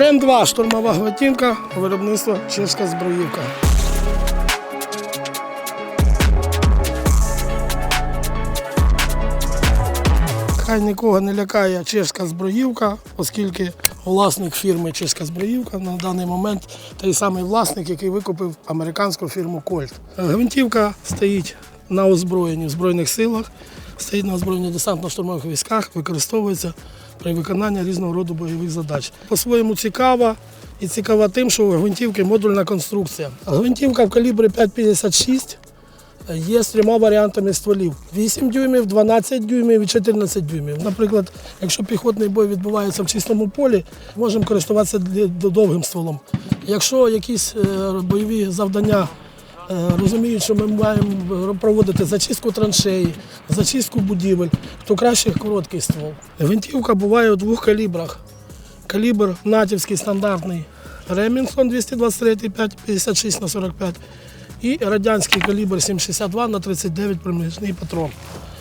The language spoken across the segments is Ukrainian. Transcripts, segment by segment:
Бренд 2 штурмова гвинтівка, виробництво чешська зброївка. Хай нікого не лякає чешська зброївка, оскільки власник фірми Чешська зброївка на даний момент той самий власник, який викупив американську фірму Кольт. Гвинтівка стоїть на озброєнні в Збройних силах, стоїть на озброєнні десантно-штурмових військах, використовується при виконанні різного роду бойових задач. По-своєму цікава і цікава тим, що у гвинтівки модульна конструкція. Гвинтівка в калібрі 5,56 Є з трьома варіантами стволів: 8 дюймів, 12 дюймів і 14 дюймів. Наприклад, якщо піхотний бой відбувається в чистому полі, можемо користуватися довгим стволом. Якщо якісь е, бойові завдання е, розуміють, що ми маємо проводити зачистку траншеї, зачистку будівель, то краще короткий ствол. Гвинтівка буває у двох калібрах. Калібр натівський стандартний Ремінгтон 223 5,56 на 45 і радянський калібр 7,62 на 39 проміжний патрон.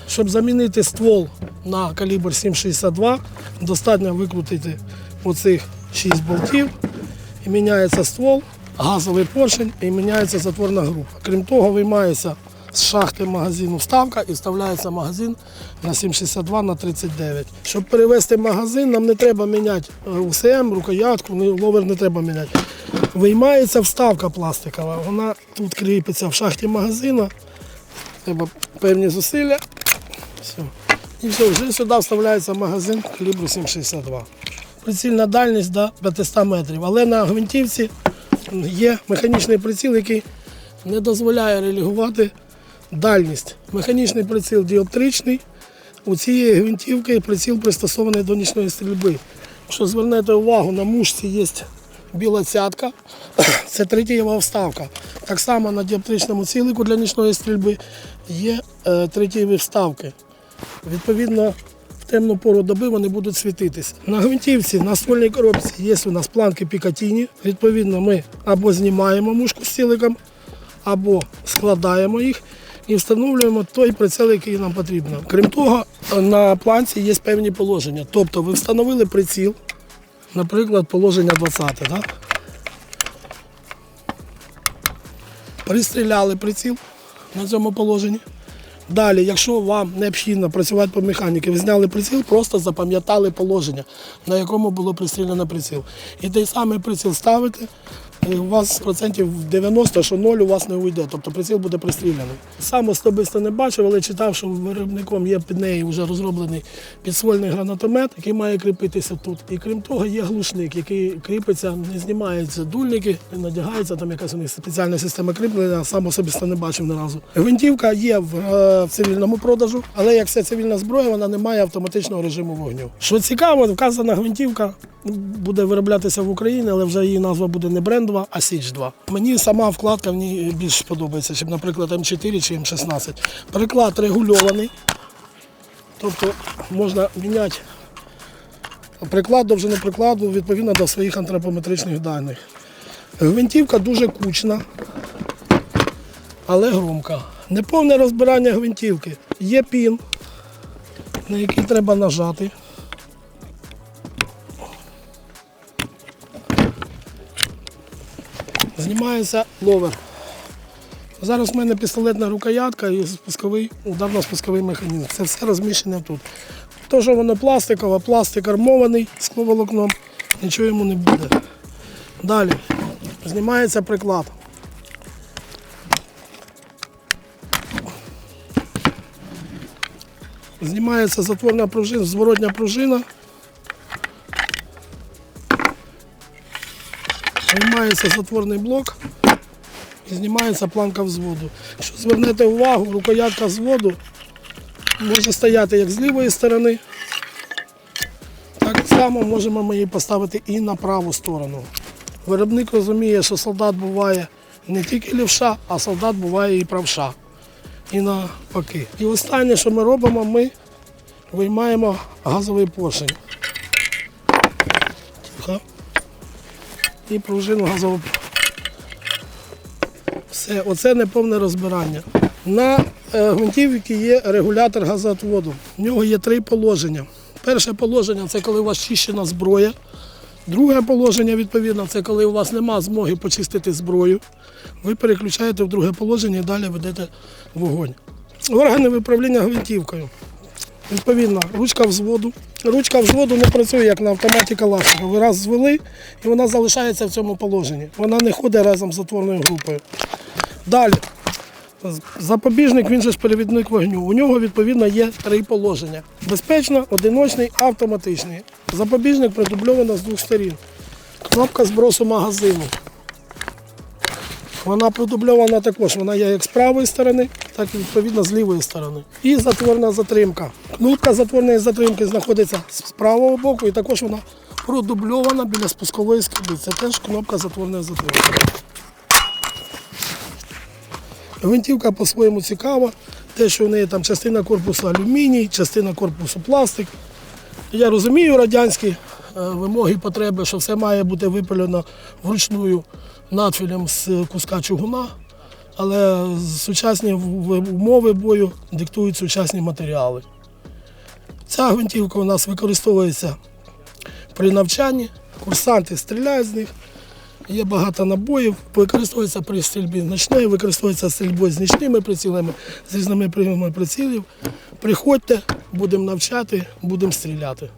Щоб замінити ствол на калібр 7,62, достатньо викрутити оцих 6 болтів і міняється ствол, газовий поршень і міняється затворна група. Крім того, виймається з шахти магазину вставка і вставляється магазин на 7,62 на 39. Щоб перевести магазин, нам не треба міняти е, УСМ, рукоятку, ловер не треба міняти. Виймається вставка пластикова, вона тут кріпиться в шахті магазину. Треба певні зусилля. Все. І все, вже сюди вставляється магазин калібру 7,62. Прицільна дальність до 500 метрів. Але на гвинтівці є механічний приціл, який не дозволяє релігувати дальність. Механічний приціл діоптричний. У цієї гвинтівки приціл пристосований до нічної стрільби. Якщо звернете увагу, на мушці є біла цятка, це третєва вставка. Так само на діоптричному цілику для нічної стрільби є е, третєві вставки. Відповідно, темну пору доби вони будуть світитися. На гвинтівці, на ствольній коробці є у нас планки Пікатіні. Відповідно, ми або знімаємо мушку з ціликом, або складаємо їх і встановлюємо той прицел, який нам потрібно. Крім того, на планці є певні положення. Тобто ви встановили приціл, наприклад, положення 20. Да? Пристріляли приціл на цьому положенні. Далі, якщо вам необхідно працювати по механіці, ви зняли приціл, просто запам'ятали положення, на якому було пристріляно приціл. І той самий приціл ставите, у вас процентів 90, що 0 у вас не уйде, тобто приціл буде пристріляний. Сам особисто не бачив, але читав, що виробником є під нею вже розроблений підствольний гранатомет, який має кріпитися тут. І крім того, є глушник, який кріпиться, не знімаються дульники, не надягається, там якась у них спеціальна система кріплення, сам особисто не бачив ні разу. Гвинтівка є в, е, в цивільному продажу, але як все цивільна зброя, вона не має автоматичного режиму вогню. Що цікаво, вказана гвинтівка буде вироблятися в Україні, але вже її назва буде не бренд 2, а Січ 2. Мені сама вкладка в ній більш подобається, ніж, наприклад, М4 чи М16. Приклад регульований, тобто можна міняти приклад довжини прикладу відповідно до своїх антропометричних даних. Гвинтівка дуже кучна, але громка. Неповне розбирання гвинтівки. Є пін, на який треба нажати. Знімається ловер. Зараз в мене пістолетна рукоятка і спусковий, ударно-спусковий механізм. Це все розміщене тут. То, що воно пластикове, пластик армований скловолокном, нічого йому не буде. Далі знімається приклад. Знімається затворна пружина, зворотня пружина. Знімається затворний блок і знімається планка взводу. Якщо звернете увагу, рукоятка взводу може стояти як з лівої сторони, так само можемо ми її поставити і на праву сторону. Виробник розуміє, що солдат буває не тільки лівша, а солдат буває і правша. І навпаки. І останнє, що ми робимо, ми виймаємо газовий поршень. Тихо і пружину газову. Все, оце неповне розбирання. На е, гвинтівці є регулятор газоотводу. В нього є три положення. Перше положення це коли у вас чищена зброя. Друге положення, відповідно, це коли у вас нема змоги почистити зброю. Ви переключаєте в друге положення і далі ведете вогонь. Органи виправління гвинтівкою. Відповідно, ручка взводу. Ручка взводу не працює як на автоматі Калашника. Ви раз звели, і вона залишається в цьому положенні. Вона не ходить разом з затворною групою. Далі. Запобіжник, він же ж перевідник вогню. У нього відповідно є три положення: безпечно, одиночний, автоматичний. Запобіжник продубльовано з двох сторін. Кнопка збросу магазину. Вона продубльована також. Вона є як з правої сторони, так і відповідно з лівої сторони. І затворна затримка. Кнопка затворної затримки знаходиться з правого боку, і також вона продубльована біля спускової скиби. Це теж кнопка затворної затримки. Гвинтівка по-своєму цікава. Те, що в неї там частина корпусу алюміній, частина корпусу пластик. Я розумію радянські е, вимоги, потреби, що все має бути випалено вручную надфілем з куска чугуна, але сучасні умови бою диктують сучасні матеріали. Ця гвинтівка у нас використовується при навчанні, курсанти стріляють з них. Є багато набоїв, використовується при стрільбі ночної, використовується стрільбою з нічними прицілами, з різними прийомами прицілів. Приходьте, будемо навчати, будемо стріляти.